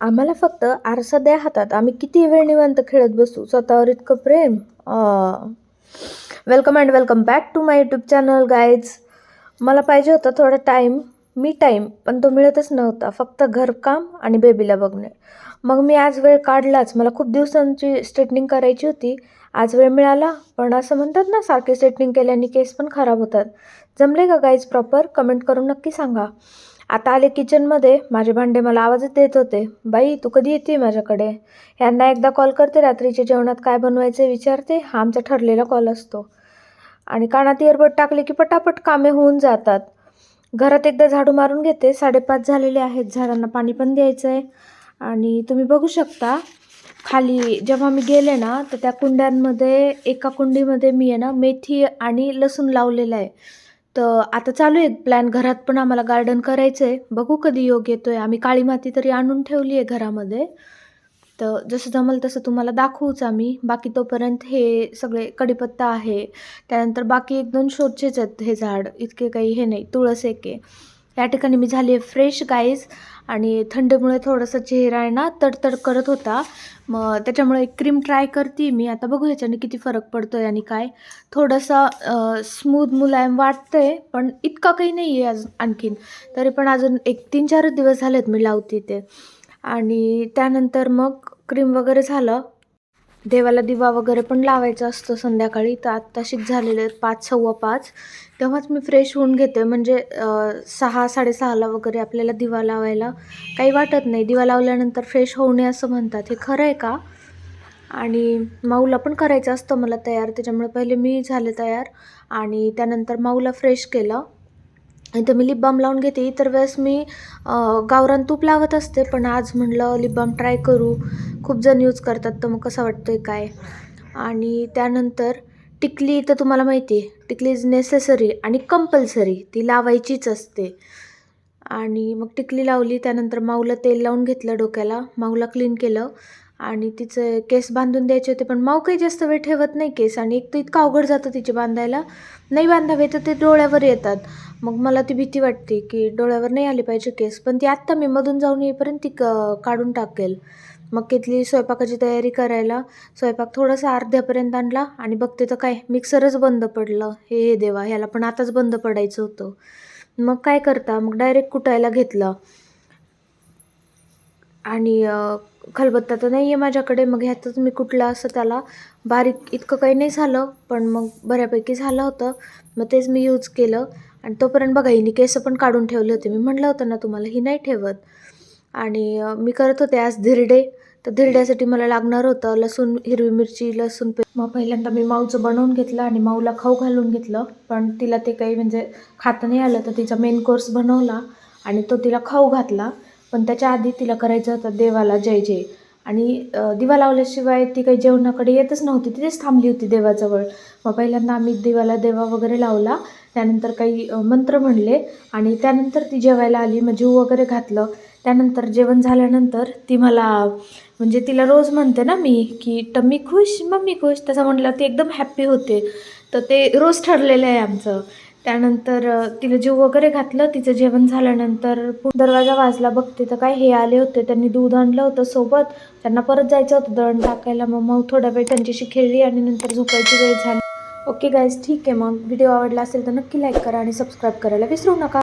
आम्हाला फक्त आरसा द्या हातात. आम्ही किती वेळ निवांत खेळत बसू? स्वतःवर इतकं प्रेम? Welcome and welcome back to my YouTube channel guys मला पाहिजे होता थोडा टाईम मी टाईम पण तो मिळतच नव्हता. फक्त घरकाम आणि बेबीला बघणे. मग मी आज वेळ काढलाच. मला खूप दिवसांची स्ट्रेटनिंग करायची होती. आज वेळ मिळाला पण असं म्हणतात ना सारखे स्ट्रेटनिंग केल्याने केस पण खराब होतात. जमले का गाईज प्रॉपर कमेंट करून नक्की सांगा. आता आले किचनमध्ये माझे भांडे मला आवाजच देत होते. बाई तू कधी येते माझ्याकडे? यांना एकदा कॉल करते रात्रीच्या जेवणात काय बनवायचं आहे विचारते. हा आमचा ठरलेला कॉल असतो. आणि कानात इयरबड टाकले की पटापट कामे होऊन जातात. घरात एकदा झाडू मारून घेते. साडेपाच झालेले आहेत. झाडांना पाणी पण द्यायचं आहे आणि तुम्ही बघू शकता खाली जेव्हा मी गेले ना तर त्या कुंड्यांमध्ये एका कुंडीमध्ये मी आहे ना मेथी आणि लसूण लावलेलं आहे. तर आता चालू आहे प्लॅन घरात पण आम्हाला गार्डन करायचं आहे बघू कधी योग येतो आहे आम्ही काळी माती तरी आणून ठेवली आहे घरामध्ये. तर जसं जमल तसं तुम्हाला दाखवूच आम्ही. बाकी तोपर्यंत हे सगळे कडीपत्ता आहे. त्यानंतर बाकी एक दोन शोधचेच आहेत हे झाड. इतके काही हे नाही. तुळस एक आहे. या ठिकाणी मी झाली आहे फ्रेश गाईज आणि थंडीमुळे थोडासा चेहरा आहे ना तडतड करत होता. मग त्याच्यामुळे एक क्रीम ट्राय करते मी. आता बघू ह्याच्याने किती फरक पडतो आहे आणि काय. थोडंसं स्मूथ मुलायम वाटतं आहे पण इतका काही नाही आहे अजून आणखीन. तरी पण अजून एक तीन चारच दिवस झालेत मी लावते ते. आणि त्यानंतर मग क्रीम वगैरे झालं. देवाला दिवा वगैरे पण लावायचा असतो संध्याकाळी. तर आत्ताशीच झालेले आहेत पाच सव्वा पाच. तेव्हाच मी फ्रेश होऊन घेते. म्हणजे सहा साडेसहाला वगैरे आपल्याला दिवा लावायला काही वाटत नाही. दिवा लावल्यानंतर फ्रेश होऊ नये असं म्हणतात. हे खरं आहे का? आणि माऊला पण करायचं असतं मला तयार. त्याच्यामुळे पहिले मी झाले तयार. आणि त्यानंतर माऊला फ्रेश केलं. इथं मी लिप बाम लावून घेते. इतर वेळेस मी गावरान तूप लावत असते पण आज म्हणलं लिप बाम ट्राय करू. खूप जण यूज करतात तर मग कसं वाटतं आहे काय? आणि त्यानंतर टिकली तर तुम्हाला माहिती आहे टिकली इज नेसेसरी आणि कंपल्सरी ती लावायचीच असते. आणि मग टिकली लावली त्यानंतर माऊला तेल लावून घेतलं डोक्याला. माऊला क्लीन केलं. आणि तिचे केस बांधून द्यायचे होते पण माऊ काही जास्त वेळ ठेवत नाही केस. आणि एक तर इतकं अवघड जातं तिचे बांधायला. नाही बांधावे तर ते डोळ्यावर येतात. मग मला ती भीती वाटते की डोळ्यावर नाही आली पाहिजे केस पण ती आत्ता मी मधून जाऊन येईपर्यंत ती क काढून टाकेल. मग घेतली स्वयंपाकाची तयारी करायला स्वयंपाक थोडासा अर्ध्यापर्यंत आणला आणि बघते तर काय मिक्सरच बंद पडलं. हे हे देवा ह्याला पण आताच बंद पडायचं होतं. मग काय करता? मग डायरेक्ट कुटायला घेतलं. आणि खलबत्ता तर नाही आहे माझ्याकडे मग ह्यातच मी कुठला असं त्याला. बारीक इतकं काही नाही झालं पण मग बऱ्यापैकी झालं होतं. मग तेच मी यूज केलं. आणि तोपर्यंत बघा हिने केस पण काढून ठेवले होते. मी म्हटलं होतं ना तुम्हाला ही नाही ठेवत. आणि मी करत होते आज धिरडे. तर धिरड्यासाठी मला लागणार होतं लसूण हिरवी मिरची लसूण पे मग पहिल्यांदा मी माऊचं बनवून घेतलं आणि माऊला खाऊ घालून घेतलं. पण तिला ते काही म्हणजे खातं नाही आलं तर तिचा मेन कोर्स बनवला आणि तो तिला खाऊ घातला. पण त्याच्या आधी तिला करायचं होतं देवाला जय जय. आणि दिवा लावल्याशिवाय ती काही जेवणाकडे येतच नव्हती. तिथेच थांबली होती देवाजवळ. मग पहिल्यांदा आम्ही दिवाला देवा वगैरे लावला. त्यानंतर काही मंत्र म्हणले आणि त्यानंतर ती जेवायला आली मग जीव वगैरे घातलं. त्यानंतर जेवण झाल्यानंतर ती मला म्हणजे तिला रोज म्हणते ना मी की टम्मी खुश मम्मी खुश. तसं म्हटलं ती एकदम हॅप्पी होते. तर ते रोज ठरलेलं आहे आमचं. त्यानंतर तिला जीव वगैरे घातलं तिचं जेवण झाल्यानंतर दरवाजा वाजला बघते तर काय हे आले होते. त्यांनी दूध आणलं होतं सोबत. त्यांना परत जायचं होतं दळण टाकायला. मग मग थोडा वेळ त्यांच्याशी खेळली आणि नंतर झोपायची वेळ झाली. ओके गाईज ठीक आहे मग. व्हिडिओ आवडला असेल तर नक्की लाईक करा आणि सबस्क्राईब करायला विसरू नका.